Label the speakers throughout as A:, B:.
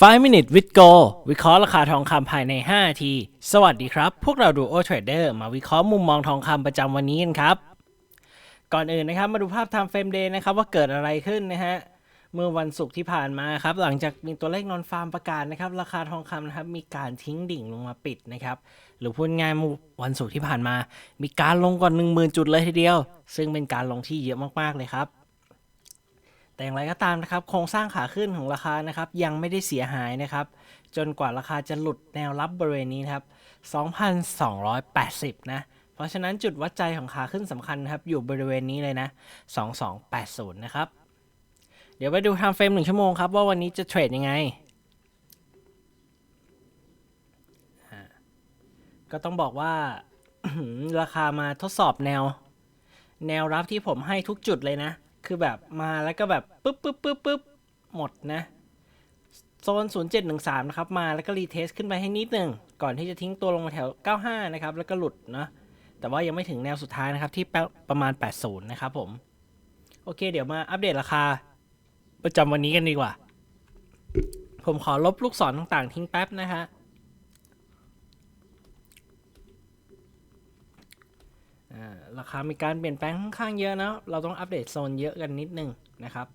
A: 5 minute with go วิเคราะห์ราคาทองคำภายใน 5 นาที สวัสดีครับ พวกเราดูโอเทรดเดอร์มาวิเคราะห์มุมมองทองคำประจำวันนี้กันครับ ก่อนอื่นนะครับมาดูภาพ time frame day นะครับว่าเกิดอะไรขึ้นนะฮะ เมื่อวันศุกร์ที่ผ่านมาครับ หลังจากมีตัวเลขนอนฟาร์มประกาศนะครับ ราคาทองคำนะครับมีการทิ้งดิ่งลงมาปิดนะครับ หรือพูดง่ายวันศุกร์ที่ผ่านมา มีการลงกว่า10,000 จุดเลยทีเดียว ซึ่งเป็นการลงที่เยอะมากๆเลยครับ แต่อย่างไรก็ตามนะครับ โครงสร้างขาขึ้นของราคานะครับ ยังไม่ได้เสียหายนะครับ จนกว่าราคาจะหลุดแนวรับบริเวณนี้นครับ 2,280 นะ เพราะฉะนั้นจุดวัดใจของขาขึ้นสำคัญครับ อยู่บริเวณนี้เลยนะ 2280 นะครับ เดี๋ยวไปดู time frame หนึ่งชั่วโมงครับ ว่าวันนี้จะเทรดยังไง ก็ต้องบอกว่าราคามาทดสอบแนว แนวรับที่ผมให้ทุกจุดเลยนะ คือแบบมาแล้วก็แบบปึ๊บปึ๊บปึ๊บปึ๊บหมดนะ โซน 0713 นะครับ มาแล้วก็รีเทสขึ้นไปให้นิดหนึ่ง ก่อนที่จะทิ้งตัวลงมาแถว 95 นะครับ แล้วก็หลุดเนาะแต่ว่ายังไม่ถึงแนวสุดท้ายนะครับ ที่ปประมาณ 80 นะครับผม โอเค เดี๋ยวมาอัปเดตราคา ประจำวันนี้กันดีกว่า ผมขอลบลูกศรต่างๆ ทิ้งแป๊บนะฮะอ่า ราคามีการเปลี่ยนแปลงค่อนข้างเยอะนะ เราต้องอัปเดตโซนเยอะกันนิดนึงนะครับ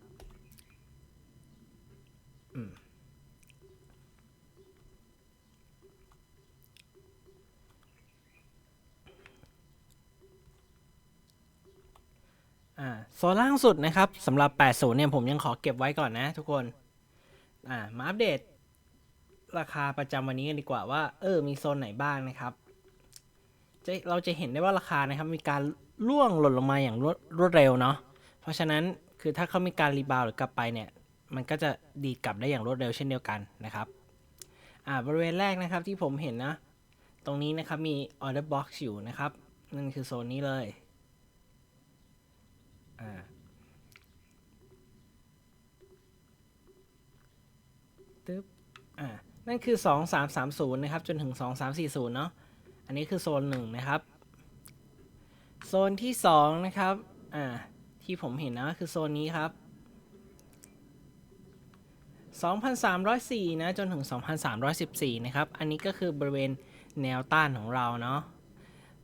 A: อ่าโซนล่างสุดนะครับสำหรับ 80 เนี่ยผมยังขอเก็บไว้ก่อนนะทุกคนอ่ามาอัปเดตราคาประจำวันนี้กันดีกว่าว่า เออ มีโซนไหนบ้างนะครับ จะเราจะเห็นได้ว่าราคานะครับมีการร่วงหล่นลงมาอย่างรวดรวดเร็วเนาะเพราะฉะนั้นคือถ้าเขามีการรีบาวหรือกลับไปเนี่ยมันก็จะดีดกลับได้อย่างรวดเร็วเช่นเดียวกันนะครับอ่าบริเวณแรกนะครับที่ผมเห็นนะ ตรงนี้นะครับมี order box อยู่นะครับ นั่นคือโซนนี้เลยอ่าตึ๊บอ่านั่นคือ 2330 นะครับ จนถึง 2340 เนาะ อันนี้คือโซนหนึ่งนะครับ โซนที่2นะครับ อ่า ที่ผมเห็นนะคือโซนนี้ครับ 2,304 นะ จนถึง 2,314 นะครับ อันนี้ก็คือบริเวณแนวต้านของเราเนาะ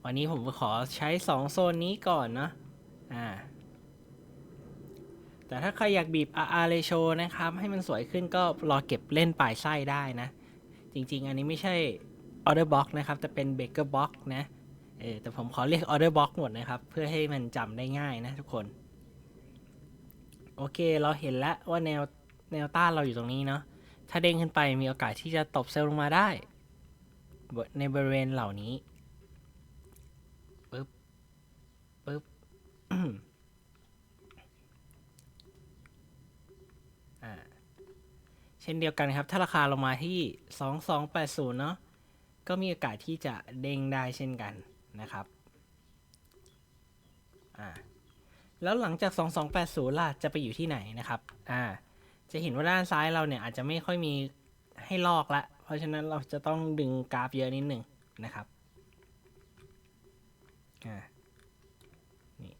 A: วันนี้ผมขอใช้ 2 โซนนี้ก่อนเนาะ อ่า แต่ถ้าใครอยากบีบ RR ratio นะครับ ให้มันสวยขึ้นก็รอเก็บเล่นปลายไส้ได้นะ จริง ๆ อันนี้ไม่ใช่ order box นะครับแต่เป็น baker box นะเออแต่ผมขอเรียก order box หมดนะครับ เพื่อให้มันจำได้ง่ายนะทุกคน โอเคเราเห็นแล้วว่าแนวแนวต้านเราอยู่ตรงนี้เนาะถ้าเด้งขึ้นไปมีโอกาสที่จะตบเซลล์ลงมาได้ ในบริเวณเหล่านี้ปึ๊บปึ๊บเช่นเดียวกันครับ ถ้าราคาลงมาที่ 2280 เนาะ ก็มีโอกาสที่จะเด้งได้เช่นกันนะครับอ่าแล้วหลังจาก 2280 ล่ะ จะไปอยู่ที่ไหนนะครับอ่าจะเห็นว่าด้านซ้ายเราเนี่ยอาจจะไม่ค่อยมีให้ลอกละ เพราะฉะนั้นเราจะต้องดึงกราฟเยอะนิดหนึ่งนะครับอ่านี่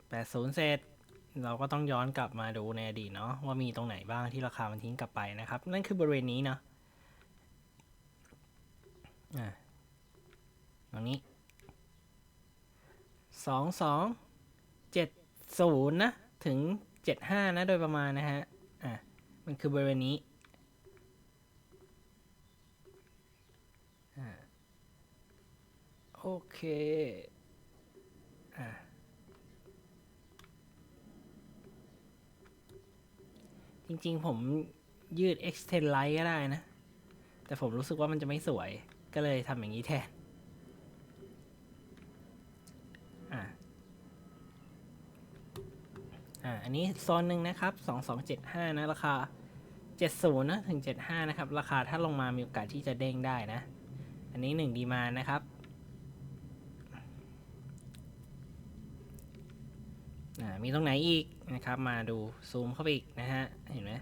A: 80 เสร็จเราก็ต้องย้อนกลับมาดูในอดีตเนาะว่ามีตรงไหนบ้างที่ราคามันทิ้งกลับไปนะครับ นั่นคือบริเวณนี้เนาะ อ่าตรงนี้สองสองเจ็ดศูนย์นะ ถึงเจ็ดห้านะ โดยประมาณนะฮะ อะ มันคือบริเวณนี้อ่าโอเค อะ จริงๆ ผมยืด extend light ก็ได้นะ แต่ผมรู้สึกว่ามันจะไม่สวย ก็เลยทำอย่างนี้แทน อะอ่า อันนี้โซนหนึ่งนะครับ 2275 นะ ราคา 70 นะ ถึง 75 นะครับ ราคาถ้าลงมามีโอกาสที่จะเด้งได้นะ อันนี้ 1 ดีมานะครับ อ่า มีตรงไหนอีกนะครับ มาดูซูมเข้าไปอีกนะฮะ เห็นไหม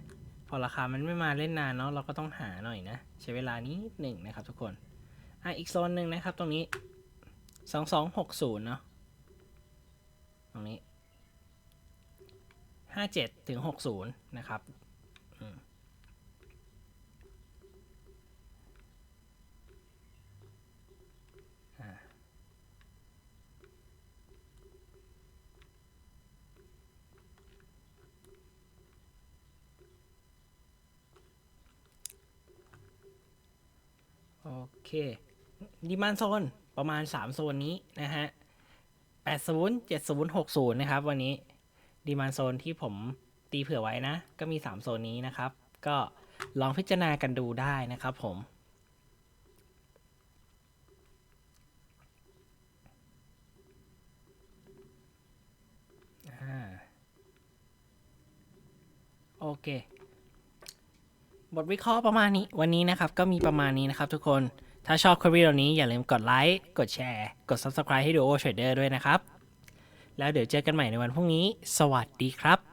A: พอราคามันไม่มาเล่นนานเนาะเราก็ต้องหาหน่อยนะ ใช้เวลานิดหนึ่งนะครับทุกคน อะอีกโซนหนึ่งนะครับ ตรงนี้สองสองหกศูนย์เนาะตรงนี้ห้าเจ็ดถึงหกศูนย์นะครับโอเค ดีมานโซนประมาณ 3 โซนนี้นะฮะ 80 70 60 นะครับ วันนี้ดีมานโซนที่ผมตีเผื่อไว้นะ ก็มี 3 โซนนี้นะครับ ก็ลองพิจารณากันดูได้นะครับผมอโอเค บทวิเคราะห์ประมาณนี้ วันนี้นะครับก็มีประมาณนี้นะครับทุกคน ถ้าชอบคลิปวิดีโอนี้อย่าลืมกดไลค์ กดแชร์ กด Subscribe ให้ดูโอเทรดเดอร์ด้วยนะครับ แล้วเดี๋ยวเจอกันใหม่ในวันพรุ่งนี้ สวัสดีครับ